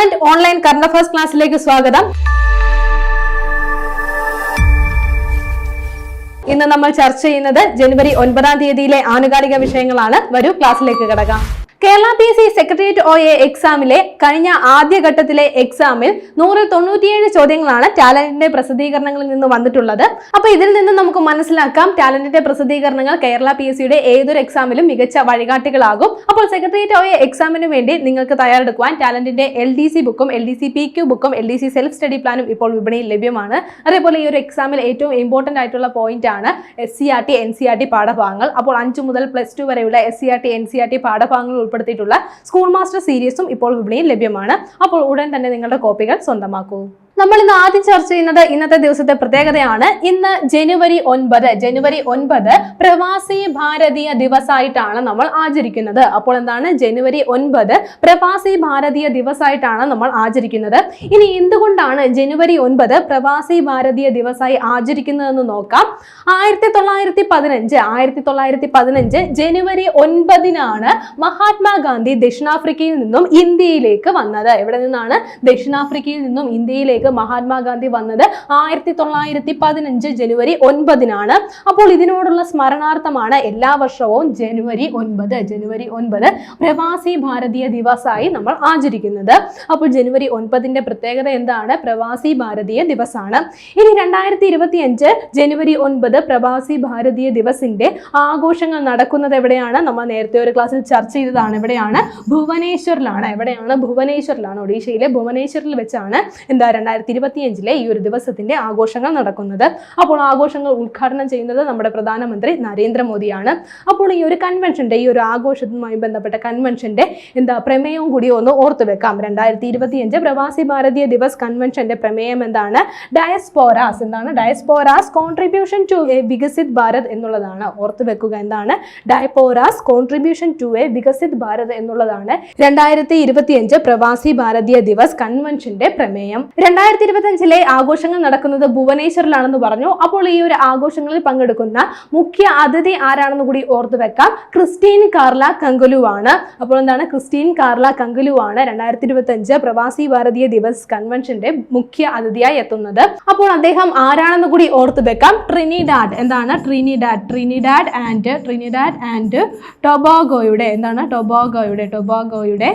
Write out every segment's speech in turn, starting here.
Talent online current affairs ക്ലാസ്സിലേക്ക് സ്വാഗതം. ഇന്ന് നമ്മൾ ചർച്ച ചെയ്യുന്നത് ജനുവരി ഒൻപതാം തീയതിയിലെ ആനുകാലിക വിഷയങ്ങളാണ്. വരൂ ക്ലാസ്സിലേക്ക് കിടക്കാം. Kerala P C secretariat O A എക്സാമിലെ കഴിഞ്ഞ ആദ്യഘട്ടത്തിലെ എക്സാമിൽ നൂറിൽ തൊണ്ണൂറ്റിയേഴ് ചോദ്യങ്ങളാണ് ടാലന്റിന്റെ പ്രസിദ്ധീകരണങ്ങളിൽ നിന്ന് വന്നിട്ടുള്ളത്. അപ്പൊ ഇതിൽ നിന്ന് നമുക്ക് മനസ്സിലാക്കാം ടാലന്റിന്റെ പ്രസിദ്ധീകരണങ്ങൾ കേരള പി എസ് ഏതൊരു എക്സാമിലും മികച്ച വഴികാട്ടികളാകും. അപ്പോൾ സെക്രട്ടേറിയറ്റ് ഒ എ എക്സാമിന് വേണ്ടി നിങ്ങൾക്ക് തയ്യാറെടുക്കുവാൻ ടാലന്റിന്റെ എൽ ഡി സി ബുക്കും L D C P Q ബുക്കും L D C self study പ്ലാനും ഇപ്പോൾ വിപണിയിൽ ലഭ്യമാണ്. അതേപോലെ ഈ ഒരു എക്സാമിൽ ഏറ്റവും ഇമ്പോർട്ടന്റ് ആയിട്ടുള്ള പോയിന്റ് ആണ് S C R T N C R T പാഠഭാഗങ്ങൾ. അപ്പോൾ അഞ്ചു മുതൽ പ്ലസ് ടു വരെയുള്ള S C R T N C R T പാഠഭാഗങ്ങൾ ഉൾപ്പെടുത്തിയിട്ടുള്ള സ്കൂൾ മാസ്റ്റർ സീരീസും ഇപ്പോൾ വിപണിയിൽ ലഭ്യമാണ്. അപ്പോൾ ഉടൻ തന്നെ നിങ്ങളുടെ കോപ്പികൾ സ്വന്തമാക്കൂ. നമ്മൾ ഇന്ന് ആദ്യം ചർച്ച ചെയ്യുന്നത് ഇന്നത്തെ ദിവസത്തെ പ്രത്യേകതയാണ്. ഇന്ന് ജനുവരി ഒൻപത് ജനുവരി ഒൻപത് പ്രവാസി ഭാരതീയ ദിവസമായിട്ടാണ് നമ്മൾ ആചരിക്കുന്നത്. അപ്പോൾ എന്താണ്? ജനുവരി ഒൻപത് പ്രവാസി ഭാരതീയ ദിവസമായിട്ടാണ് നമ്മൾ ആചരിക്കുന്നത്. ഇനി എന്തുകൊണ്ടാണ് ജനുവരി ഒൻപത് പ്രവാസി ഭാരതീയ ദിവസമായി ആചരിക്കുന്നതെന്ന് നോക്കാം. ആയിരത്തി തൊള്ളായിരത്തി പതിനഞ്ച് ആയിരത്തി തൊള്ളായിരത്തി പതിനഞ്ച് ജനുവരി ഒൻപതിനാണ് മഹാത്മാഗാന്ധി ദക്ഷിണാഫ്രിക്കയിൽ നിന്നും ഇന്ത്യയിലേക്ക് വന്നത്. എവിടെ നിന്നാണ്? ദക്ഷിണാഫ്രിക്കയിൽ നിന്നും ഇന്ത്യയിലേക്ക് മഹാത്മാഗാന്ധി വന്നത് ആയിരത്തി തൊള്ളായിരത്തി പതിനഞ്ച് ജനുവരി ഒൻപതിനാണ്. അപ്പോൾ ഇതിനോടുള്ള സ്മരണാർത്ഥമാണ് എല്ലാ വർഷവും ജനുവരി ഒൻപത് ജനുവരി ഒൻപത് പ്രവാസി ഭാരതീയ ദിവസമായി നമ്മൾ ആചരിക്കുന്നത്. അപ്പോൾ ജനുവരി ഒൻപതിന്റെ പ്രത്യേകത എന്താണ്? പ്രവാസി ഭാരതീയ ദിവസമാണ് ഇനി രണ്ടായിരത്തി ഇരുപത്തി അഞ്ച് ജനുവരി ഒൻപത് പ്രവാസി ഭാരതീയ ദിവസിന്റെ ആഘോഷങ്ങൾ നടക്കുന്നത് എവിടെയാണ്? നമ്മൾ നേരത്തെ ഒരു ക്ലാസ്സിൽ ചർച്ച ചെയ്തതാണ്. എവിടെയാണ്? ഭുവനേശ്വറിലാണ്. എവിടെയാണ്? ഭുവനേശ്വറിലാണ്. ഒഡീഷയിലെ ഭുവനേശ്വറിൽ വെച്ചാണ്. എന്താ രണ്ടായിരത്തി ഇരുപത്തിയഞ്ചിലെ ഈ ഒരു ദിവസത്തിന്റെ ആഘോഷങ്ങൾ നടക്കുന്നത്. അപ്പോൾ ആഘോഷങ്ങൾ ഉദ്ഘാടനം ചെയ്യുന്നത് നമ്മുടെ പ്രധാനമന്ത്രി നരേന്ദ്രമോദിയാണ്. അപ്പോൾ ഈ ഒരു കൺവെൻഷന്റെ ഈ ഒരു ആഘോഷവുമായി ബന്ധപ്പെട്ട കൺവെൻഷന്റെ എന്താ പ്രമേയവും കൂടി ഒന്ന് ഓർത്തു വെക്കാം. രണ്ടായിരത്തി ഇരുപത്തിയഞ്ച് പ്രവാസി ഭാരതീയ ദിവസ് കൺവെൻഷന്റെ പ്രമേയം എന്താണ്? ഡയസ്പോറാസ് എന്താണ്? Diasporas contribution to a Viksit Bharat എന്നുള്ളതാണ്. ഓർത്തു വെക്കുക എന്താണ്? Diasporas contribution to a Viksit Bharat എന്നുള്ളതാണ്. രണ്ടായിരത്തി ഇരുപത്തിയഞ്ച് പ്രവാസി ഭാരതീയ ദിവസ് കൺവെൻഷന്റെ പ്രമേയം. രണ്ടായിരത്തി ഇരുപത്തഞ്ചിലെ ആഘോഷങ്ങൾ നടക്കുന്നത് ഭുവനേശ്വറിലാണെന്ന് പറഞ്ഞു. അപ്പോൾ ഈ ഒരു ആഘോഷങ്ങളിൽ പങ്കെടുക്കുന്ന മുഖ്യ അതിഥി ആരാണെന്ന് കൂടി ഓർത്തു വെക്കാം. ക്രിസ്റ്റീൻ കാർല കങ്കുലു ആണ് അപ്പോൾ എന്താണ്? ക്രിസ്റ്റീൻ കാർല കങ്കുലു ആണ് രണ്ടായിരത്തി ഇരുപത്തി അഞ്ച് പ്രവാസി ഭാരതീയ ദിവസ് കൺവെൻഷന്റെ മുഖ്യ അതിഥിയായി എത്തുന്നത്. അപ്പോൾ അദ്ദേഹം ആരാണെന്ന് കൂടി ഓർത്തു വെക്കാം. ട്രിനിഡാഡ്. എന്താണ്? Trinidad. Trinidad and Trinidad and ടൊബാഗോയുടെ എന്താണ്? ടൊബാഗോയുടെ ടൊബാഗോയുടെ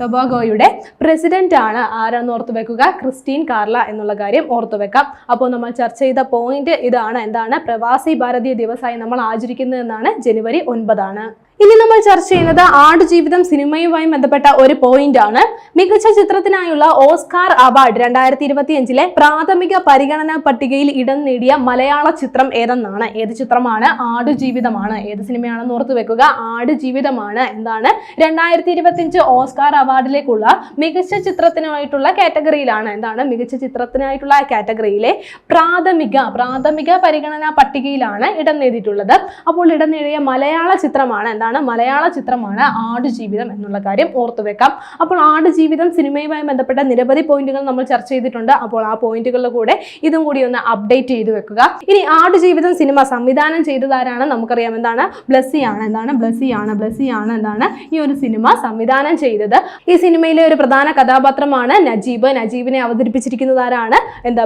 ടൊബാഗോയുടെ പ്രസിഡന്റ് ആണ് ആരാന്ന് ഓർത്തു വെക്കുക? ക്രിസ്റ്റീൻ കാർല എന്നുള്ള കാര്യം ഓർത്തു വെക്കാം. അപ്പോൾ നമ്മൾ ചർച്ച ചെയ്ത പോയിന്റ് ഇതാണ്. എന്താണ്? പ്രവാസി ഭാരതീയ ദിവസമായി നമ്മൾ ആചരിക്കുന്നതെന്നാണ് ജനുവരി ഒൻപതാണ്. ഇനി നമ്മൾ ചർച്ച ചെയ്യുന്നത് ആടുജീവിതം സിനിമയുമായി ബന്ധപ്പെട്ട ഒരു പോയിന്റ് ആണ്. മികച്ച ചിത്രത്തിനായുള്ള ഓസ്കാർ അവാർഡ് രണ്ടായിരത്തി ഇരുപത്തി അഞ്ചിലെ പ്രാഥമിക പരിഗണനാ പട്ടികയിൽ ഇടം നേടിയ മലയാള ചിത്രം ഏതെന്നാണ്? ഏത് ചിത്രമാണ്? ആടുജീവിതമാണ് ഏത് സിനിമയാണെന്ന് ഓർത്തു വെക്കുക. ആടുജീവിതമാണ് എന്താണ്? രണ്ടായിരത്തി ഇരുപത്തി അഞ്ച് ഓസ്കാർ അവാർഡിലേക്കുള്ള മികച്ച ചിത്രത്തിനായിട്ടുള്ള കാറ്റഗറിയിലാണ് എന്താണ്? മികച്ച ചിത്രത്തിനായിട്ടുള്ള കാറ്റഗറിയിലെ പ്രാഥമിക പ്രാഥമിക പരിഗണനാ പട്ടികയിലാണ് ഇടം നേടിയിട്ടുള്ളത്. അപ്പോൾ ഇടം നേടിയ മലയാള ചിത്രമാണ് എന്താണ്? മലയാള ചിത്രമാണ് ആടുജീവിതം എന്നുള്ള കാര്യം ഓർത്തു വെക്കാം. അപ്പോൾ ആടുജീവിതം സിനിമയുമായി ബന്ധപ്പെട്ട നിരവധി പോയിന്റുകൾ നമ്മൾ ചർച്ച ചെയ്തിട്ടുണ്ട്. അപ്പോൾ ആ പോയിന്റുകളുടെ കൂടെ ഇതും കൂടി ഒന്ന് അപ്ഡേറ്റ് ചെയ്തു വെക്കുക. ഇനി ആടുജീവിതം സിനിമ സംവിധാനം ചെയ്തതാരാണ് നമുക്കറിയാം. എന്താണ്? ബ്ലസ്സി ആണ് എന്താണ്? ബ്ലസ്സി ആണ് ബ്ലസ്സി ആണ് എന്താണ്? ഈ ഒരു സിനിമ സംവിധാനം ചെയ്തത്. ഈ സിനിമയിലെ ഒരു പ്രധാന കഥാപാത്രമാണ് നജീബ്. നജീബിനെ അവതരിപ്പിച്ചിരിക്കുന്നത് ആരാണ് എന്താ?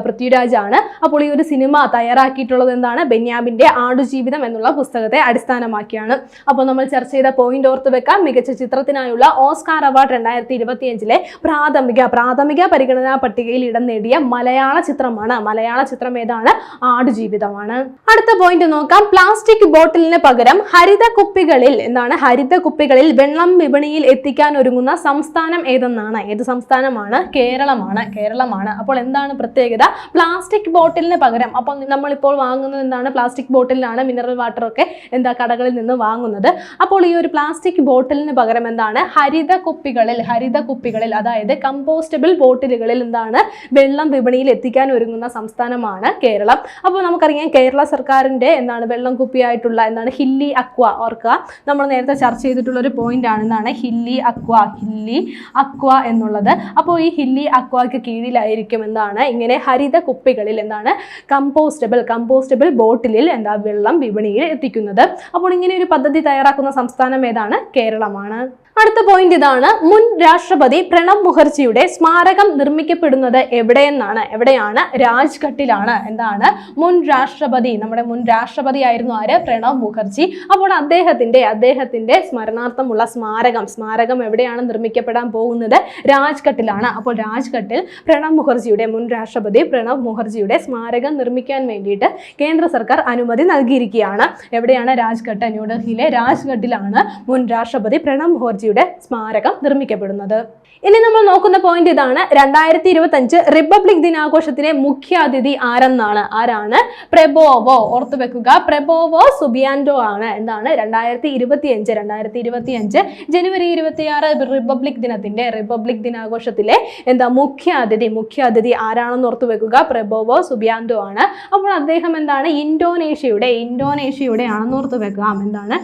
ആണ് അപ്പോൾ ഈ ഒരു സിനിമ തയ്യാറാക്കിയിട്ടുള്ളത് എന്താണ്? ബെന്യാമിന്റെ ആടുജീവിതം എന്നുള്ള പുസ്തകത്തെ അടിസ്ഥാനമാക്കിയാണ്. അപ്പോൾ നമ്മൾ ചർച്ച ചെയ്ത പോയിന്റ് ഓർത്ത് വെക്കാം മികച്ച ചിത്രത്തിനായുള്ള ഓസ്കാർ അവാർഡ് രണ്ടായിരത്തി ഇരുപത്തിയഞ്ചിലെ പ്രാഥമിക പ്രാഥമിക പരിഗണനാ പട്ടികയിൽ ഇടം നേടിയ മലയാള ചിത്രമാണ്. മലയാള ചിത്രം ഏതാണ്? ആടുജീവിതമാണ്. അടുത്ത പോയിന്റ് നോക്കാം. പ്ലാസ്റ്റിക് ബോട്ടിലിന് പകരം ഹരിത കുപ്പികളിൽ എന്താണ്? ഹരിത കുപ്പികളിൽ വെള്ളം വിപണിയിൽ എത്തിക്കാൻ ഒരുങ്ങുന്ന സംസ്ഥാനം ഏതെന്നാണ്? ഏത് സംസ്ഥാനമാണ്? കേരളമാണ്. കേരളമാണ്. അപ്പോൾ എന്താണ് പ്രത്യേകത? പ്ലാസ്റ്റിക് ബോട്ടിലിന് പകരം. അപ്പം നമ്മളിപ്പോൾ വാങ്ങുന്നത് എന്താണ്? പ്ലാസ്റ്റിക് ബോട്ടിലാണ് മിനറൽ വാട്ടർ ഒക്കെ എന്താ കടകളിൽ നിന്ന് വാങ്ങുന്നത്. അപ്പോൾ ഈ ഒരു പ്ലാസ്റ്റിക് ബോട്ടിലിന് പകരം എന്താണ്? ഹരിത കുപ്പികളിൽ ഹരിത കുപ്പികളിൽ അതായത് കമ്പോസ്റ്റബിൾ ബോട്ടിലുകളിൽ എന്താണ്? വെള്ളം വിപണിയിൽ എത്തിക്കാൻ ഒരുങ്ങുന്ന സംസ്ഥാനമാണ് കേരളം. അപ്പോൾ നമുക്കറിയാം കേരള സർക്കാരിന്റെ എന്താണ് വെള്ളം കുപ്പിയായിട്ടുള്ള എന്താണ് ഹില്ലി അക്വ ഓർക്കുക. നമ്മൾ നേരത്തെ ചർച്ച ചെയ്തിട്ടുള്ള ഒരു പോയിന്റ് ആണ് എന്താണ്? ഹില്ലി അക്വ ഹില്ലി അക്വ എന്നുള്ളത്. അപ്പോൾ ഈ ഹില്ലി അക്വയ്ക്ക് കീഴിലായിരിക്കും എന്താണ്? ഇങ്ങനെ ഹരിത കുപ്പികളിൽ എന്താണ്? കമ്പോസ്റ്റബിൾ കമ്പോസ്റ്റബിൾ ബോട്ടിലിൽ എന്താ വെള്ളം വിപണിയിൽ എത്തിക്കുന്നത്. അപ്പോൾ ഇങ്ങനെ ഒരു പദ്ധതി തയ്യാറാക്കുന്ന നടക്കുന്ന സംസ്ഥാനം ഏതാണ്? കേരളമാണ്. അടുത്ത പോയിന്റ് ഇതാണ്. മുൻ രാഷ്ട്രപതി പ്രണബ് മുഖർജിയുടെ സ്മാരകം നിർമ്മിക്കപ്പെടുന്നത് എവിടെയെന്നാണ്? എവിടെയാണ്? രാജ്ഘട്ടിലാണ്. എന്താണ്? മുൻ രാഷ്ട്രപതി നമ്മുടെ മുൻ രാഷ്ട്രപതി ആയിരുന്നു ആര്? പ്രണബ് മുഖർജി. അപ്പോൾ അദ്ദേഹത്തിന്റെ അദ്ദേഹത്തിന്റെ സ്മരണാർത്ഥമുള്ള സ്മാരകം സ്മാരകം എവിടെയാണ് നിർമ്മിക്കപ്പെടാൻ പോകുന്നത്? രാജ്ഘട്ടിലാണ്. അപ്പോൾ രാജ്ഘട്ടിൽ പ്രണബ് മുഖർജിയുടെ മുൻ രാഷ്ട്രപതി പ്രണബ് മുഖർജിയുടെ സ്മാരകം നിർമ്മിക്കാൻ വേണ്ടിയിട്ട് കേന്ദ്ര സർക്കാർ അനുമതി നൽകിയിരിക്കുകയാണ്. എവിടെയാണ്? രാജ്ഘട്ട് ന്യൂഡൽഹിയിലെ രാജ്ഘട്ടിലാണ് മുൻ രാഷ്ട്രപതി പ്രണബ് മുഖർജിയുടെ സ്മാരകം നിർമ്മിക്കപ്പെടുന്നത്. ഇനി നമ്മൾ നോക്കുന്ന പോയിന്റ് ഇതാണ്. രണ്ടായിരത്തി ഇരുപത്തി അഞ്ച് റിപ്പബ്ലിക് ദിനാഘോഷത്തിലെ മുഖ്യാതിഥി ആരെന്നാണ്? ആരാണ്? പ്രബോവോ ഓർത്തു വെക്കുക പ്രബോവോ സുബിയാൻഡോ ആണ് എന്താണ് രണ്ടായിരത്തി ഇരുപത്തി അഞ്ച് രണ്ടായിരത്തി ഇരുപത്തി അഞ്ച് ജനുവരി ഇരുപത്തിയാറ് റിപ്പബ്ലിക് ദിനത്തിന്റെ റിപ്പബ്ലിക് ദിനാഘോഷത്തിലെ എന്താ മുഖ്യാതിഥി മുഖ്യാതിഥി ആരാണെന്ന് ഓർത്തു വെക്കുക പ്രബോവോ സുബിയാൻഡോ ആണ്. അപ്പോൾ അദ്ദേഹം എന്താണ്? ഇൻഡോനേഷ്യയുടെ ഇൻഡോനേഷ്യയുടെ ആണെന്ന് ഓർത്തു വെക്കാം എന്താണ്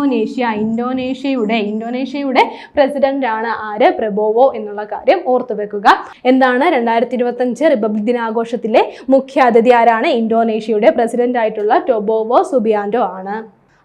ഇന്തോനേഷ്യ ഇന്തോനേഷ്യയുടെ ഇന്തോനേഷ്യയുടെ പ്രസിഡന്റ് ആണ് ആര്? പ്രബോവോ എന്നുള്ള കാര്യം ഓർത്തു വെക്കുക. എന്താണ്? രണ്ടായിരത്തി ഇരുപത്തി അഞ്ച് റിപ്പബ്ലിക് ദിനാഘോഷത്തിലെ മുഖ്യാതിഥി ആരാണ്? ഇന്തോനേഷ്യയുടെ പ്രസിഡന്റ് ആയിട്ടുള്ള ടൊബോവോ സുബിയാൻഡോ ആണ്.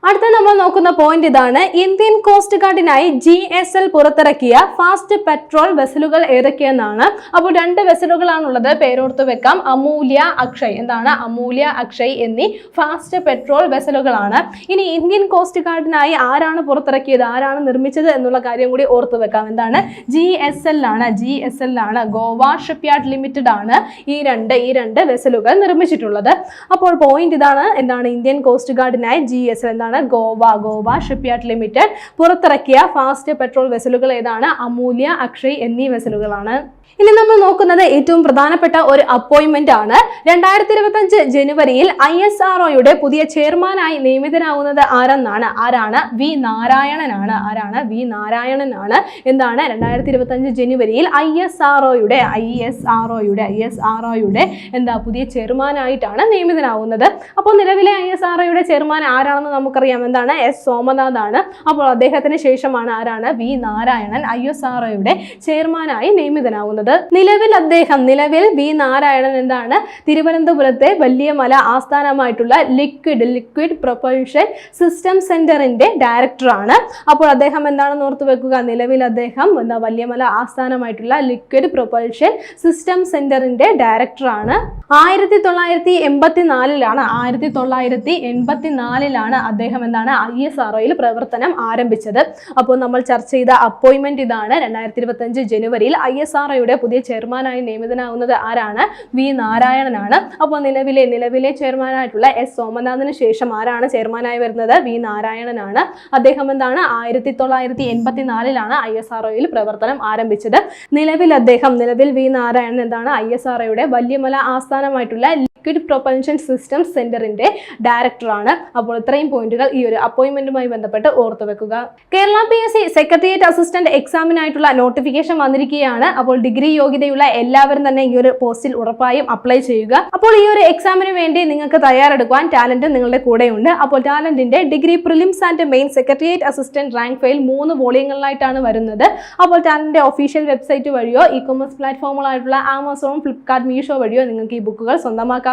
അടുത്ത നമ്മൾ നോക്കുന്ന പോയിന്റ് ഇതാണ്. ഇന്ത്യൻ കോസ്റ്റ് ഗാർഡിനായി ജി എസ് എൽ പുറത്തിറക്കിയ ഫാസ്റ്റ് പെട്രോൾ വെസലുകൾ ഏതൊക്കെയെന്നാണ്. അപ്പോൾ രണ്ട് വെസലുകളാണുള്ളത് പേരോർത്ത് വെക്കാം. അമൂല്യ അക്ഷയ്. എന്താണ്? അമൂല്യ അക്ഷയ് എന്നീ ഫാസ്റ്റ് പെട്രോൾ വെസലുകളാണ് ഇനി ഇന്ത്യൻ കോസ്റ്റ് ഗാർഡിനായി ആരാണ് പുറത്തിറക്കിയത്? ആരാണ് നിർമ്മിച്ചത് എന്നുള്ള കാര്യം കൂടി ഓർത്ത് വെക്കാം. എന്താണ്? ജി എസ് എൽ ആണ്. ജി എസ് എൽ ആണ്. ഗോവ ഷിപ്പ്യാർഡ് ലിമിറ്റഡ് ആണ് ഈ രണ്ട് ഈ രണ്ട് വെസലുകൾ നിർമ്മിച്ചിട്ടുള്ളത്. അപ്പോൾ പോയിന്റ് ഇതാണ്. എന്താണ്? ഇന്ത്യൻ കോസ്റ്റ് ഗാർഡിനായി ജി എസ് എൽ എന്താണ്? ഗോവ ഗോവ ഷിപ്പ്യാർഡ് ലിമിറ്റഡ് പുറത്തിറക്കിയ ഫാസ്റ്റ് പെട്രോൾ വെസലുകൾ ഏതാണ്? അമൂല്യ അക്ഷയ് എന്നീ വെസലുകളാണ് ഇനി നമ്മൾ നോക്കുന്നത് ഏറ്റവും പ്രധാനപ്പെട്ട ഒരു അപ്പോയിന്റ്മെന്റ് ആണ്. രണ്ടായിരത്തി ഇരുപത്തി അഞ്ച് ജനുവരിയിൽ ഐ എസ് ആർ ഒയുടെ പുതിയ ചെയർമാനായി നിയമിതനാവുന്നത് ആരെന്നാണ്? ആരാണ്? വി നാരായണനാണ്. ആരാണ്? വി നാരായണനാണ്. എന്താണ്? രണ്ടായിരത്തി ഇരുപത്തി അഞ്ച് ജനുവരിയിൽ ഐ എസ് ആർ ഒയുടെ ഐ എസ് ആർ ഒയുടെ ഐ എസ് ആർ ഒയുടെ എന്താ പുതിയ ചെയർമാനായിട്ടാണ് നിയമിതനാവുന്നത് അപ്പോൾ നിലവിലെ ഐ എസ് ആർ ഒയുടെ ചെയർമാൻ ആരാണെന്ന് നമുക്കറിയാം. എന്താണ് എസ് സോമനാഥ് ആണ് അപ്പോൾ അദ്ദേഹത്തിന് ശേഷമാണ് ആരാണ്? V Narayanan I S R ഒയുടെ ചെയർമാനായി നിയമിതനാവുന്നത്. നിലവിൽ അദ്ദേഹം നിലവിൽ വി നാരായണൻ എന്താണ്? തിരുവനന്തപുരത്തെ വലിയ മല ആസ്ഥാനമായിട്ടുള്ള ലിക്വിഡ് ലിക്വിഡ് പ്രൊപ്പൽഷൻ സിസ്റ്റം സെന്ററിന്റെ ഡയറക്ടറാണ് അപ്പോൾ അദ്ദേഹം എന്താണെന്ന് ഓർത്തു വെക്കുക? നിലവിൽ അദ്ദേഹം എന്താ വലിയമല ആസ്ഥാനമായിട്ടുള്ള ലിക്വിഡ് പ്രൊപ്പൽഷൻ സിസ്റ്റം സെന്ററിന്റെ ഡയറക്ടറാണ് ആയിരത്തി തൊള്ളായിരത്തി എൺപത്തിനാലിലാണ് ആയിരത്തി തൊള്ളായിരത്തി എൺപത്തി നാലിലാണ് അദ്ദേഹം എന്താണ് ഐ എസ് ആർ ഒയിൽ പ്രവർത്തനം ആരംഭിച്ചത്. അപ്പോൾ നമ്മൾ ചർച്ച ചെയ്ത അപ്പോയിൻമെന്റ് ഇതാണ്. രണ്ടായിരത്തി ഇരുപത്തി അഞ്ച് ജനുവരിയിൽ ഐ എസ് ആർ ഒയുടെ പുതിയ ചെയർമാനായി നിയമിതനാവുന്നത് ആരാണ്? വി നാരായണനാണ്. അപ്പോൾ നിലവിലെ നിലവിലെ ചെയർമാനായിട്ടുള്ള എസ് സോമനാഥിന് ശേഷം ആരാണ് ചെയർമാനായി വരുന്നത്? വി നാരായണനാണ്. അദ്ദേഹം എന്താണ് ആയിരത്തി തൊള്ളായിരത്തി എൺപത്തി നാലിലാണ് ഐ എസ് ആർ ഒയിൽ പ്രവർത്തനം ആരംഭിച്ചത്. നിലവിൽ അദ്ദേഹം നിലവിൽ വി നാരായണൻ എന്താണ് ഐ എസ് ആർ ഒയുടെ വല്യമല ആസ്ഥാനമായിട്ടുള്ള ലിക്വിഡ് പ്രൊപ്പൽഷൻ സിസ്റ്റം സെന്ററിന്റെ ഡയറക്ടറാണ് അപ്പോൾ ഇത്രയും പോയിന്റുകൾ ഈ ഒരു അപ്പോയിന്റ്മെന്റുമായി ബന്ധപ്പെട്ട് ഓർത്തു വെക്കുക. Kerala P S C secretariat assistant എക്സാമിനായിട്ടുള്ള notification വന്നിരിക്കുകയാണ്. അപ്പോൾ ഡിഗ്രി യോഗ്യതയുള്ള എല്ലാവരും തന്നെ ഈ ഒരു പോസ്റ്റിൽ ഉറപ്പായും അപ്ലൈ ചെയ്യുക. അപ്പോൾ ഈ ഒരു എക്സാമിന് വേണ്ടി നിങ്ങൾക്ക് തയ്യാറെടുക്കാൻ ടാലന്റ് നിങ്ങളുടെ കൂടെയുണ്ട്. അപ്പോൾ ടാലന്റിന്റെ degree prelims and main secretariat assistant rank file മൂന്ന് വോളിയങ്ങളിലായിട്ടാണ് വരുന്നത്. അപ്പോൾ ടാലന്റിന്റെ ഒഫീഷ്യൽ വെബ്സൈറ്റ് വഴിയോ ഇ കൊമേഴ്സ് പ്ലാറ്റ്ഫോമുകളായിട്ടുള്ള ആമസോൺ ഫ്ലിപ്കാർട്ട് മീഷോ വഴിയോ നിങ്ങൾക്ക് ഈ ബുക്കുകൾ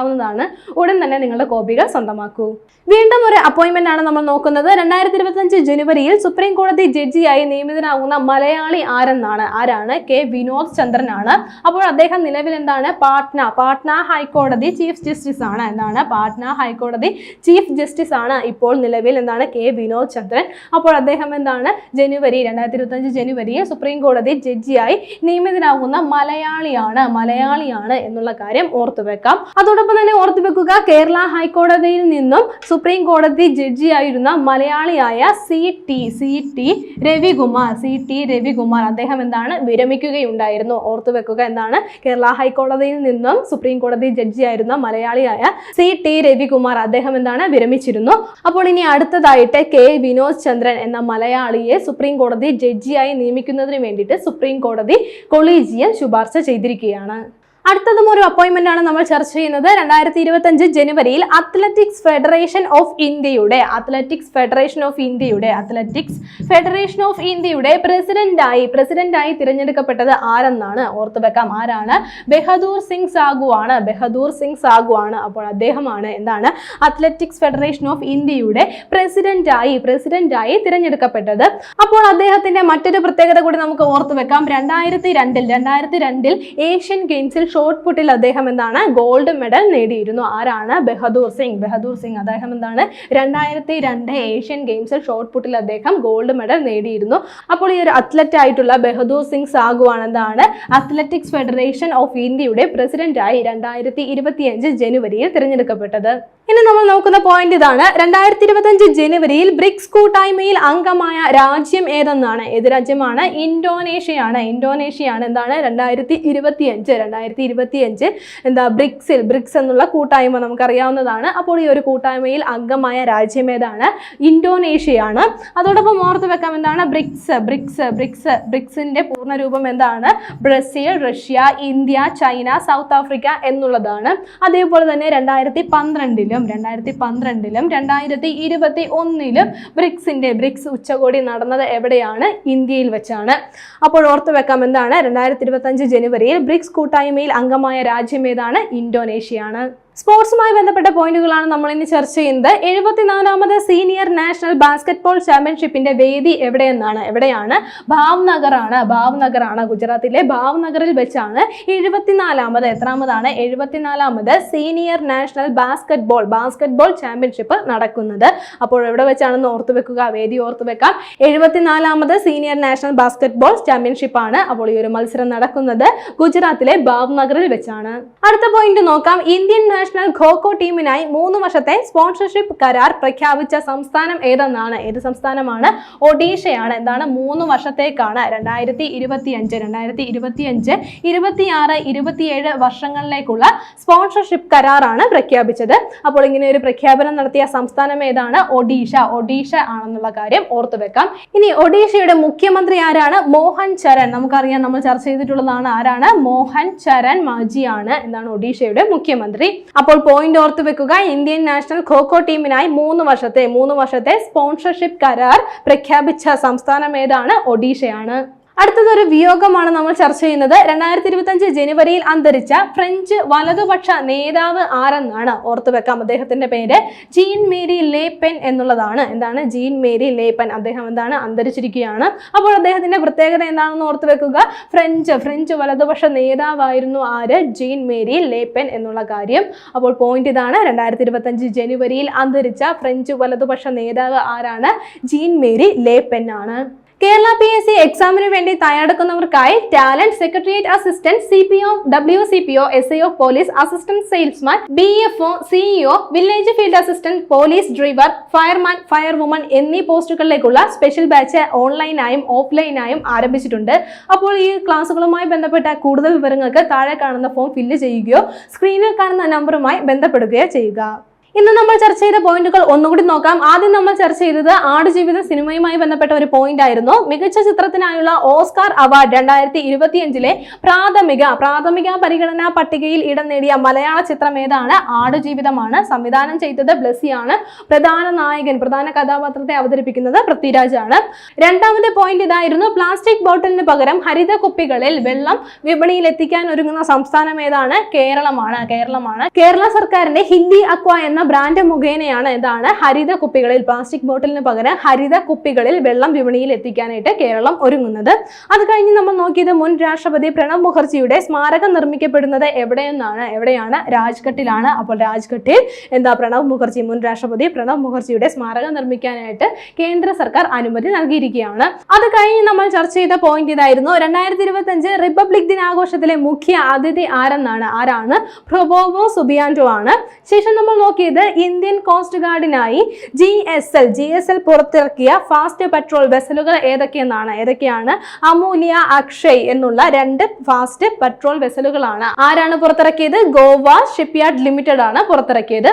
സ്വന്തമാക്കാവുന്നതാണ് ഉടൻ തന്നെ നിങ്ങളുടെ കോപ്പികൾ സ്വന്തമാക്കൂ. വീണ്ടും ഒരു അപ്പോയിന്റ്മെന്റ് ആണ് നമ്മൾ നോക്കുന്നത്. രണ്ടായിരത്തി ഇരുപത്തഞ്ച് ജനുവരിയിൽ സുപ്രീം കോടതി ജഡ്ജിയായി നിയമിതനാകുന്ന മലയാളി ആരെന്നാണ്? ആരാണ്? കെ. വിനോദ് ചന്ദ്രനാണ്. അപ്പോൾ അദ്ദേഹം നിലവിൽ എന്താണ്? പാട്ന പാട്ന ഹൈക്കോടതി ചീഫ് ജസ്റ്റിസ് ആണ് എന്താണ് പാട്ന ഹൈക്കോടതി ചീഫ് ജസ്റ്റിസ് ആണ് ഇപ്പോൾ നിലവിൽ എന്താണ് കെ. വിനോദ് ചന്ദ്രൻ. അപ്പോൾ അദ്ദേഹം എന്താണ്? ജനുവരി രണ്ടായിരത്തി ഇരുപത്തഞ്ച് ജനുവരിയിൽ സുപ്രീം കോടതി ജഡ്ജിയായി നിയമിതനാകുന്ന മലയാളിയാണ് മലയാളിയാണ് എന്നുള്ള കാര്യം ഓർത്തു വെക്കാം അതോടൊപ്പം തന്നെ ഓർത്തു വെക്കുക കേരള ഹൈക്കോടതിയിൽ നിന്നും സുപ്രീം കോടതി ജഡ്ജി ആയിരുന്ന മലയാളിയായ C T C T Ravikumar C T Ravikumar അദ്ദേഹം എന്താണ് വിരമിക്കുകയുണ്ടായിരുന്നു. ഓർത്തു വെക്കുക എന്താണ് കേരള ഹൈക്കോടതിയിൽ നിന്നും സുപ്രീം കോടതി ജഡ്ജി ആയിരുന്ന മലയാളിയായ സി ടി രവികുമാർ അദ്ദേഹം എന്താണ് വിരമിച്ചിരുന്നു. അപ്പോൾ ഇനി അടുത്തതായിട്ട് കെ വിനോദ് ചന്ദ്രൻ എന്ന മലയാളിയെ സുപ്രീം കോടതി ജഡ്ജിയായി നിയമിക്കുന്നതിന് വേണ്ടിയിട്ട് സുപ്രീം കോടതി കൊളീജിയം ശുപാർശ ചെയ്തിരിക്കുകയാണ്. അടുത്തതും ഒരു അപ്പോയിന്റ്മെന്റ് ആണ് നമ്മൾ ചർച്ച ചെയ്യുന്നത്. രണ്ടായിരത്തി ഇരുപത്തി അഞ്ച് ജനുവരിയിൽ അത്ലറ്റിക്സ് ഫെഡറേഷൻ ഓഫ് ഇന്ത്യയുടെ അത്ലറ്റിക്സ് ഫെഡറേഷൻ ഓഫ് ഇന്ത്യയുടെ അത്ലറ്റിക്സ് ഫെഡറേഷൻ ഓഫ് ഇന്ത്യയുടെ പ്രസിഡന്റായി പ്രസിഡന്റായി തിരഞ്ഞെടുക്കപ്പെട്ടത് ആരെന്നാണ് ഓർത്തു വെക്കാം. ആരാണ്? ബെഹദൂർ സിംഗ് സാഗു ആണ്. ബെഹദൂർ സിംഗ് സാഗു ആണ്. അപ്പോൾ അദ്ദേഹമാണ് എന്താണ്? അത്ലറ്റിക്സ് ഫെഡറേഷൻ ഓഫ് ഇന്ത്യയുടെ പ്രസിഡന്റായി പ്രസിഡന്റായി തിരഞ്ഞെടുക്കപ്പെട്ടത്. അപ്പോൾ അദ്ദേഹത്തിന്റെ മറ്റൊരു പ്രത്യേകത കൂടി നമുക്ക് ഓർത്തു വെക്കാം. രണ്ടായിരത്തി രണ്ടിൽ രണ്ടായിരത്തി രണ്ടിൽ ഏഷ്യൻ ഗെയിംസിൽ ഷോർട്ട് പുട്ടിൽ അദ്ദേഹം എന്താണ്? ഗോൾഡ് മെഡൽ നേടിയിരുന്നു. ആരാണ്? ബഹദൂർ സിംഗ്. ബഹദൂർ സിംഗ് അദ്ദേഹം എന്താണ്? രണ്ടായിരത്തി രണ്ട് ഏഷ്യൻ ഗെയിംസിൽ ഷോർട്ട് പുട്ടിൽ അദ്ദേഹം ഗോൾഡ് മെഡൽ നേടിയിരുന്നു. അപ്പോൾ ഈ ഒരു അത്ലറ്റ് ആയിട്ടുള്ള ബഹദൂർ സിംഗ് സാഗുവാണ് എന്താണ്? അത്ലറ്റിക്സ് ഫെഡറേഷൻ ഓഫ് ഇന്ത്യയുടെ പ്രസിഡന്റായി രണ്ടായിരത്തി ഇരുപത്തിയഞ്ച് ജനുവരിയിൽ തിരഞ്ഞെടുക്കപ്പെട്ടത്. ഇനി നമ്മൾ നോക്കുന്ന പോയിന്റ് ഇതാണ്. രണ്ടായിരത്തി ഇരുപത്തിയഞ്ച് ജനുവരിയിൽ ബ്രിക്സ് കൂട്ടായ്മയിൽ അംഗമായ രാജ്യം ഏതെന്നാണ്? ഏത് രാജ്യമാണ്? ഇന്തോനേഷ്യയാണ്. ഇന്തോനേഷ്യയാണ് എന്താണ്? രണ്ടായിരത്തി ഇരുപത്തി അഞ്ച് രണ്ടായിരത്തി ഇരുപത്തി അഞ്ച് എന്താ ബ്രിക്സിൽ ബ്രിക്സ് എന്നുള്ള കൂട്ടായ്മ നമുക്കറിയാവുന്നതാണ്. അപ്പോൾ ഈ ഒരു കൂട്ടായ്മയിൽ അംഗമായ രാജ്യം ഏതാണ്? ഇന്തോനേഷ്യയാണ്. അതോടൊപ്പം ഓർത്ത് വെക്കാം എന്താണ്? ബ്രിക്സ് ബ്രിക്സ് ബ്രിക്സ് ബ്രിക്സിന്റെ പൂർണ രൂപം എന്താണ്? Brazil Russia India China South Africa എന്നുള്ളതാണ്. അതേപോലെ തന്നെ രണ്ടായിരത്തി പന്ത്രണ്ടിലും രണ്ടായിരത്തി പന്ത്രണ്ടിലും രണ്ടായിരത്തി ഇരുപത്തി ഒന്നിലും ബ്രിക്സിന്റെ ബ്രിക്സ് ഉച്ചകോടി നടന്നത് എവിടെയാണ്? ഇന്ത്യയിൽ വെച്ചാണ്. അപ്പോൾ ഓർത്തു വെക്കാം എന്താണ്? രണ്ടായിരത്തി ഇരുപത്തി അഞ്ച് ജനുവരിയിൽ ബ്രിക്സ് കൂട്ടായ്മയിൽ അംഗമായ രാജ്യം ഏതാണ്? ഇന്തോനേഷ്യയാണ്. സ്പോർട്സുമായി ബന്ധപ്പെട്ട പോയിന്റുകളാണ് നമ്മൾ ഇന്ന് ചർച്ച ചെയ്യുന്നത്. എഴുപത്തിനാലാമത് സീനിയർ നാഷണൽ ബാസ്കറ്റ്ബോൾ ചാമ്പ്യൻഷിപ്പിന്റെ വേദി എവിടെയെന്നാണ്? എവിടെയാണ്? ഭാവ്നഗർ ആണ് ഗുജറാത്തിലെ. ഭാവ്നഗറിൽ വെച്ചാണ് എഴുപത്തിനാലാമത്. എത്രാമതാണ്? എഴുപത്തിനാലാമത് senior national basketball basketball championship നടക്കുന്നത്. അപ്പോൾ എവിടെ വെച്ചാണെന്ന് ഓർത്തു വെക്കുക വേദി ഓർത്തു വെക്കാം. എഴുപത്തിനാലാമത് സീനിയർ നാഷണൽ ബാസ്കറ്റ്ബോൾ ചാമ്പ്യൻഷിപ്പ് ആണ് അപ്പോൾ ഈ ഒരു മത്സരം നടക്കുന്നത് ഗുജറാത്തിലെ ഭാവ്നഗറിൽ വെച്ചാണ്. അടുത്ത പോയിന്റ് നോക്കാം. ഇന്ത്യൻ നാഷണൽ ഖോഖോ ടീമിനായി മൂന്ന് വർഷത്തെ സ്പോൺസർഷിപ്പ് കരാർ പ്രഖ്യാപിച്ച സംസ്ഥാനം ഏതെന്നാണ്? ഏത് സംസ്ഥാനമാണ്? ഒഡീഷയാണ്. എന്താണ്? മൂന്ന് വർഷത്തേക്കാണ്. രണ്ടായിരത്തി ഇരുപത്തി അഞ്ച് രണ്ടായിരത്തി ഇരുപത്തി അഞ്ച് ഇരുപത്തിയാറ് ഇരുപത്തിയേഴ് വർഷങ്ങളിലേക്കുള്ള സ്പോൺസർഷിപ്പ് കരാറാണ് പ്രഖ്യാപിച്ചത്. അപ്പോൾ ഇങ്ങനെ ഒരു പ്രഖ്യാപനം നടത്തിയ സംസ്ഥാനം ഏതാണ്? ഒഡീഷ. ഒഡീഷ ആണെന്നുള്ള കാര്യം ഓർത്തു വെക്കാം. ഇനി ഒഡീഷയുടെ മുഖ്യമന്ത്രി ആരാണ്? മോഹൻ ചരൺ. നമുക്കറിയാം നമ്മൾ ചർച്ച ചെയ്തിട്ടുള്ളതാണ് ആരാണ്? മോഹൻ ചരൺ മാജിയാണ്. എന്നാണ് ഒഡീഷയുടെ മുഖ്യമന്ത്രി. അപ്പോൾ പോയിന്റ് ഓർത്ത് വെക്കുക ഇന്ത്യൻ നാഷണൽ ഖോഖോ ടീമിനായി മൂന്ന് വർഷത്തെ മൂന്ന് വർഷത്തെ സ്പോൺസർഷിപ്പ് കരാർ പ്രഖ്യാപിച്ച സംസ്ഥാനം ഏതാണ്? ഒഡീഷയാണ്. അടുത്തതൊരു വിയോഗമാണ് നമ്മൾ ചർച്ച ചെയ്യുന്നത്. രണ്ടായിരത്തി ഇരുപത്തഞ്ച് ജനുവരിയിൽ അന്തരിച്ച ഫ്രഞ്ച് വലതുപക്ഷ നേതാവ് ആരെന്നാണ് ഓർത്തു വെക്കാം. അദ്ദേഹത്തിന്റെ പേര് ജീൻ മേരി ലേപ്പൻ എന്നുള്ളതാണ്. എന്താണ്? Jean Marie Le Pen. അദ്ദേഹം എന്താണ്? അന്തരിച്ചിരിക്കുകയാണ്. അപ്പോൾ അദ്ദേഹത്തിന്റെ പ്രത്യേകത എന്താണെന്ന് ഓർത്തു വെക്കുക. ഫ്രഞ്ച് ഫ്രഞ്ച് വലതുപക്ഷ നേതാവായിരുന്നു ആര്? ജീൻ മേരി ലേപ്പൻ എന്നുള്ള കാര്യം. അപ്പോൾ പോയിന്റ് ഇതാണ്. രണ്ടായിരത്തി ഇരുപത്തഞ്ച് ജനുവരിയിൽ അന്തരിച്ച ഫ്രഞ്ച് വലതുപക്ഷ നേതാവ് ആരാണ്? ജീൻ മേരി ലേപ്പൻ ആണ്. കേരള പി എസ് സി എക്സാമിന് വേണ്ടി തയ്യാറെടുക്കുന്നവർക്കായി talent secretariat assistant C P O W C P O S I O police assistant salesman B F O CEO village field assistant police driver fireman fire woman എന്നീ പോസ്റ്റുകളിലേക്കുള്ള special batch ഓൺലൈനായും ഓഫ്ലൈനായും ആരംഭിച്ചിട്ടുണ്ട്. അപ്പോൾ ഈ ക്ലാസ്സുകളുമായി ബന്ധപ്പെട്ട കൂടുതൽ വിവരങ്ങൾക്ക് താഴെ കാണുന്ന ഫോം ഫില്ല് ചെയ്യുകയോ സ്ക്രീനിൽ കാണുന്ന നമ്പറുമായി ബന്ധപ്പെടുകയോ ചെയ്യുക. ഇന്ന് നമ്മൾ ചർച്ച ചെയ്ത പോയിന്റുകൾ ഒന്നുകൂടി നോക്കാം. ആദ്യം നമ്മൾ ചർച്ച ചെയ്തത് ആടുജീവിത സിനിമയുമായി ബന്ധപ്പെട്ട ഒരു പോയിന്റ് ആയിരുന്നു. മികച്ച ചിത്രത്തിനായുള്ള ഓസ്കാർ അവാർഡ് രണ്ടായിരത്തി ഇരുപത്തിയഞ്ചിലെ പ്രാഥമിക പ്രാഥമിക പരിഗണനാ പട്ടികയിൽ ഇടം നേടിയ മലയാള ചിത്രം ഏതാണ്? ആടുജീവിതമാണ്. സംവിധാനം ചെയ്തത് ബ്ലസ്സിയാണ്. പ്രധാന നായകൻ പ്രധാന കഥാപാത്രത്തെ അവതരിപ്പിക്കുന്നത് പൃഥ്വിരാജ് ആണ്. രണ്ടാമത്തെ പോയിന്റ് ഇതായിരുന്നു. പ്ലാസ്റ്റിക് ബോട്ടിലിന് പകരം ഹരിത കുപ്പികളിൽ വെള്ളം വിപണിയിൽ എത്തിക്കാൻ ഒരുങ്ങുന്ന സംസ്ഥാനം ഏതാണ്? കേരളമാണ്. കേരളമാണ്. കേരള സർക്കാരിന്റെ ഹിന്ദി അക്വ എന്ന ബ്രാൻഡ് മുഖേനയാണ് എന്താണ് ഹരിത കുപ്പികളിൽ പ്ലാസ്റ്റിക് ബോട്ടിലിന് പകരം ഹരിത കുപ്പികളിൽ വെള്ളം വിപണിയിൽ എത്തിക്കാനായിട്ട് കേരളം ഒരുങ്ങുന്നത്. അത് കഴിഞ്ഞ് നമ്മൾ നോക്കിയത് മുൻ രാഷ്ട്രപതി പ്രണബ് മുഖർജിയുടെ സ്മാരകം നിർമ്മിക്കപ്പെടുന്നത് എവിടെയെന്നാണ്? എവിടെയാണ്? രാജ്ഘട്ടിലാണ്. അപ്പോൾ രാജ്ഘട്ടിൽ എന്താ പ്രണബ് മുഖർജി മുൻ രാഷ്ട്രപതി പ്രണബ് മുഖർജിയുടെ സ്മാരകം നിർമ്മിക്കാനായിട്ട് കേന്ദ്ര സർക്കാർ അനുമതി നൽകിയിരിക്കുകയാണ്. അത് കഴിഞ്ഞ് നമ്മൾ ചർച്ച ചെയ്ത പോയിന്റ് ഇതായിരുന്നു. രണ്ടായിരത്തി ഇരുപത്തി അഞ്ച് റിപ്പബ്ലിക് ദിനാഘോഷത്തിലെ മുഖ്യ അതിഥി ആരെന്നാണ്? ആരാണ്? പ്രൊബോവോ സുബിയാൻഡോ ആണ്. ശേഷം നമ്മൾ നോക്കിയത് നോക്കിയത് Indian coast ഗാർഡിനായി G S L G S L പുറത്തിറക്കിയ ഫാസ്റ്റ് പെട്രോൾ വെസലുകൾ ഏതൊക്കെയെന്നാണ്? ഏതൊക്കെയാണ്? അമൂല്യ അക്ഷയ് എന്നുള്ള രണ്ട് ഫാസ്റ്റ് പെട്രോൾ വെസലുകളാണ് ആരാണ് പുറത്തിറക്കിയത്? ഗോവ ഷിപ്പ്യാർഡ് ലിമിറ്റഡ് ആണ് പുറത്തിറക്കിയത്.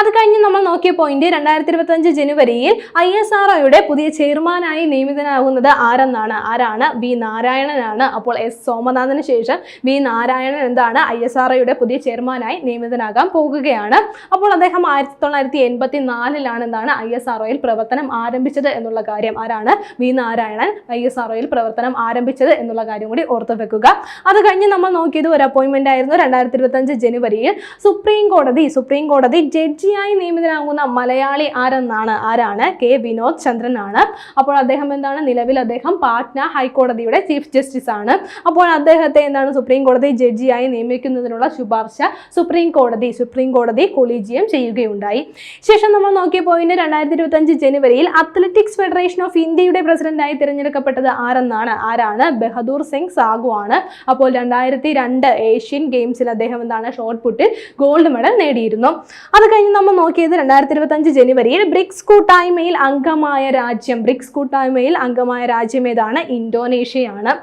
അത് കഴിഞ്ഞ് നമ്മൾ നോക്കിയ പോയിന്റ് രണ്ടായിരത്തി ഇരുപത്തി അഞ്ച് ജനുവരിയിൽ ഐ എസ് ആർ പുതിയ ചെയർമാനായി നിയമിതനാകുന്നത് ആരെന്നാണ്? ആരാണ്? വി നാരായണനാണ്. അപ്പോൾ എസ് സോമനാഥന് ശേഷം വി നാരായണൻ എന്താണ്? ഐ എസ് ആർ പുതിയ ചെയർമാനായി നിയമിതനാകാൻ പോകുകയാണ്. അപ്പോൾ അദ്ദേഹം ആയിരത്തി തൊള്ളായിരത്തി എൺപത്തി നാലിലാണ് എന്താണ് ഐ എസ് ആർ ഒയിൽ പ്രവർത്തനം ആരംഭിച്ചത് എന്നുള്ള കാര്യം. ആരാണ്? V Narayanan I S R ഒയിൽ പ്രവർത്തനം ആരംഭിച്ചത് എന്നുള്ള കാര്യം കൂടി ഓർത്തു വെക്കുക. അത് കഴിഞ്ഞ് നമ്മൾ നോക്കിയത് ഒരു അപ്പോയിൻമെന്റ് ആയിരുന്നു രണ്ടായിരത്തി ഇരുപത്തി അഞ്ച് ജനുവരിയിൽ. സുപ്രീം കോടതി സുപ്രീം കോടതി ജഡ്ജിയായി നിയമിതനാകുന്ന മലയാളി ആരെന്നാണ്? ആരാണ്? കെ വിനോദ് ചന്ദ്രൻ ആണ് അപ്പോൾ അദ്ദേഹം എന്താണ്? നിലവിൽ അദ്ദേഹം പാട്ന ഹൈക്കോടതിയുടെ ചീഫ് ജസ്റ്റിസ് ആണ് അപ്പോൾ അദ്ദേഹത്തെ എന്താണ്? സുപ്രീം കോടതി ജഡ്ജിയായി നിയമിക്കുന്നതിനുള്ള ശുപാർശ സുപ്രീം കോടതി സുപ്രീം കോടതി കൊളീജിയം ചെയ്യുകയുണ്ടായി. ശേഷം നമ്മൾ നോക്കിയ പോയിന്റ് രണ്ടായിരത്തി ഇരുപത്തി അഞ്ച് ജനുവരിയിൽ അത്ലറ്റിക്സ് ഫെഡറേഷൻ ഓഫ് ഇന്ത്യയുടെ പ്രസിഡന്റായി തിരഞ്ഞെടുക്കപ്പെട്ടത് ആരെന്നാണ്? ആരാണ്? ബഹദൂർ സിംഗ് സാഗു ആണ്. അപ്പോൾ രണ്ടായിരത്തി രണ്ട് ഏഷ്യൻ ഗെയിംസിൽ അദ്ദേഹം എന്താണ്? ഷോർട്ട് പുട്ടിൽ ഗോൾഡ് മെഡൽ നേടിയിരുന്നു. അത് കഴിഞ്ഞ് നമ്മൾ നോക്കിയത് രണ്ടായിരത്തി ഇരുപത്തി അഞ്ച് ജനുവരിയിൽ ബ്രിക്സ് കൂട്ടായ്മയിൽ അംഗമായ രാജ്യം. ബ്രിക്സ് കൂട്ടായ്മയിൽ അംഗമായ രാജ്യം ഏതാണ്? ഇന്തോനേഷ്യയാണ്.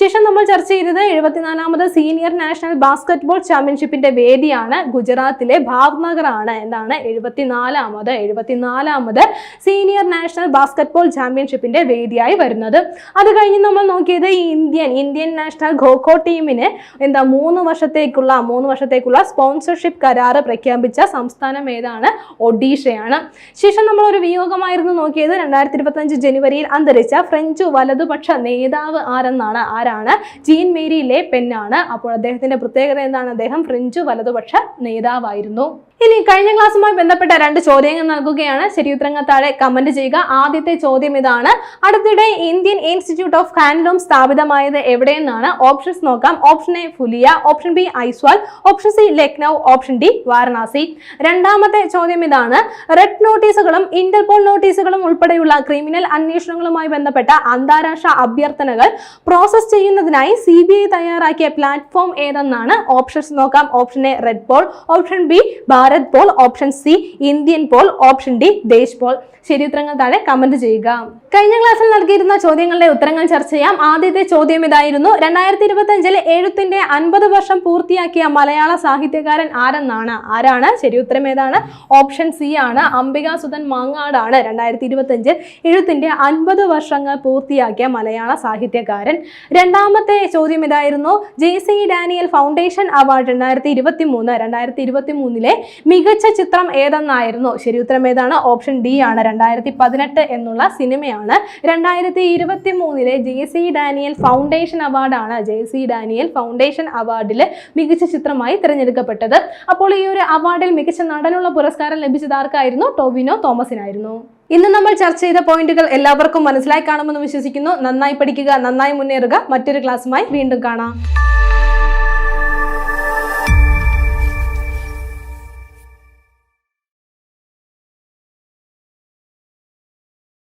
ശേഷം നമ്മൾ ചർച്ച ചെയ്തത് എഴുപത്തിനാലാമത് സീനിയർ നാഷണൽ ബാസ്കറ്റ്ബോൾ ചാമ്പ്യൻഷിപ്പിന്റെ വേദിയാണ്. ഗുജറാത്തിലെ ഭാവ്നഗർ ആണ്. എന്താണ് എഴുപത്തിനാലാമത്. എഴുപത്തിനാലാമത് സീനിയർ നാഷണൽ ബാസ്കറ്റ്ബോൾ ചാമ്പ്യൻഷിപ്പിന്റെ വേദിയായി വരുന്നത്. അത് കഴിഞ്ഞ് നമ്മൾ നോക്കിയത് ഇന്ത്യൻ. ഇന്ത്യൻ നാഷണൽ ഖോഖോ ടീമിന് എന്താ മൂന്ന് വർഷത്തേക്കുള്ള മൂന്ന് വർഷത്തേക്കുള്ള സ്പോൺസർഷിപ്പ് കരാറ് പ്രഖ്യാപിച്ച സംസ്ഥാനം ഏതാണ്? ഒഡീഷയാണ്. ശേഷം നമ്മൾ ഒരു വിയോഗമായിരുന്നു നോക്കിയത്. രണ്ടായിരത്തി ഇരുപത്തഞ്ച് ജനുവരിയിൽ അന്തരിച്ച ഫ്രഞ്ച് വലതുപക്ഷ നേതാവ് ആരെന്നാണ്? ആരാണ്? ജീൻ മേരി ലേ പെന്നാണ് അപ്പോൾ അദ്ദേഹത്തിന്റെ പ്രത്യേകത എന്താണ്? അദ്ദേഹം ഫ്രഞ്ച് വലതുപക്ഷ നേതാവായിരുന്നു. ഇനി കഴിഞ്ഞ ക്ലാസ്സുമായി ബന്ധപ്പെട്ട രണ്ട് ചോദ്യങ്ങൾ നൽകുകയാണ്. ശരിയുത്തരങ്ങൾ താഴെ കമന്റ് ചെയ്യുക. ആദ്യത്തെ ചോദ്യം ഇതാണ്. അടുത്തിടെ ഇന്ത്യൻ ഇൻസ്റ്റിറ്റ്യൂട്ട് ഓഫ് ഹാൻഡ്ലൂം സ്ഥാപിതമായത് എവിടെയെന്നാണ്? ഓപ്ഷൻസ് നോക്കാം. Option A Phulia. Option B Aizawl. Option C Lucknow. Option D Varanasi. രണ്ടാമത്തെ ചോദ്യം ഇതാണ്. റെഡ് നോട്ടീസുകളും ഇന്റർപോൾ നോട്ടീസുകളും ഉൾപ്പെടെയുള്ള ക്രിമിനൽ അന്വേഷണങ്ങളുമായി ബന്ധപ്പെട്ട അന്താരാഷ്ട്ര അഭ്യർത്ഥനകൾ പ്രോസസ് ചെയ്യുന്നതിനായി സി തയ്യാറാക്കിയ പ്ലാറ്റ്ഫോം ഏതെന്നാണ്? ഓപ്ഷൻസ് നോക്കാം. Option A red poll. Option B Bharat poll option C Indian poll option D Desh poll ശരി ഉത്തരങ്ങൾ താഴെ കമന്റ് ചെയ്യുക. കഴിഞ്ഞ ക്ലാസ്സിൽ നൽകിയിരുന്ന ചോദ്യങ്ങളുടെ ഉത്തരങ്ങൾ ചർച്ച ചെയ്യാം. ആദ്യത്തെ ചോദ്യം ഇതായിരുന്നു. രണ്ടായിരത്തി ഇരുപത്തി അഞ്ചിലെ എഴുത്തിന്റെ അൻപത് വർഷം പൂർത്തിയാക്കിയ മലയാള സാഹിത്യകാരൻ ആരെന്നാണ്? ആരാണ്? ശരി ഉത്തരം ഏതാണ്? ഓപ്ഷൻ സി ആണ്. അംബിക സുധൻ മാങ്ങാടാണ്. രണ്ടായിരത്തി ഇരുപത്തി അഞ്ചിൽ എഴുത്തിന്റെ അൻപത് വർഷങ്ങൾ പൂർത്തിയാക്കിയ മലയാള സാഹിത്യകാരൻ. രണ്ടാമത്തെ ചോദ്യം ഇതായിരുന്നു. J C Daniel foundation award രണ്ടായിരത്തി ഇരുപത്തി മൂന്ന് രണ്ടായിരത്തി ഇരുപത്തി മൂന്നിലെ മികച്ച ചിത്രം ഏതെന്നായിരുന്നു? ശരി ഉത്തരം ഏതാണ്? ഓപ്ഷൻ ഡി ആണ്. രണ്ടായിരത്തി പതിനെട്ട് എന്നുള്ള സിനിമയാണ്. രണ്ടായിരത്തി ഇരുപത്തി മൂന്നിലെ ജെ സി ഡാനിയൽ ഫൗണ്ടേഷൻ അവാർഡാണ് ജെ സി ഡാനിയൽ ഫൗണ്ടേഷൻ അവാർഡിൽ മികച്ച ചിത്രമായി തിരഞ്ഞെടുക്കപ്പെട്ടത്. അപ്പോൾ ഈ ഒരു അവാർഡിൽ മികച്ച നടനുള്ള പുരസ്കാരം ലഭിച്ചത് ആർക്കായിരുന്നു? ടോവിനോ തോമസിനായിരുന്നു. ഇന്ന് നമ്മൾ ചർച്ച ചെയ്ത പോയിന്റുകൾ എല്ലാവർക്കും മനസ്സിലായി കാണുമെന്ന് വിശ്വസിക്കുന്നു. നന്നായി പഠിക്കുക നന്നായി മുന്നേറുക. മറ്റൊരു ക്ലാസ്സുമായി വീണ്ടും കാണാം.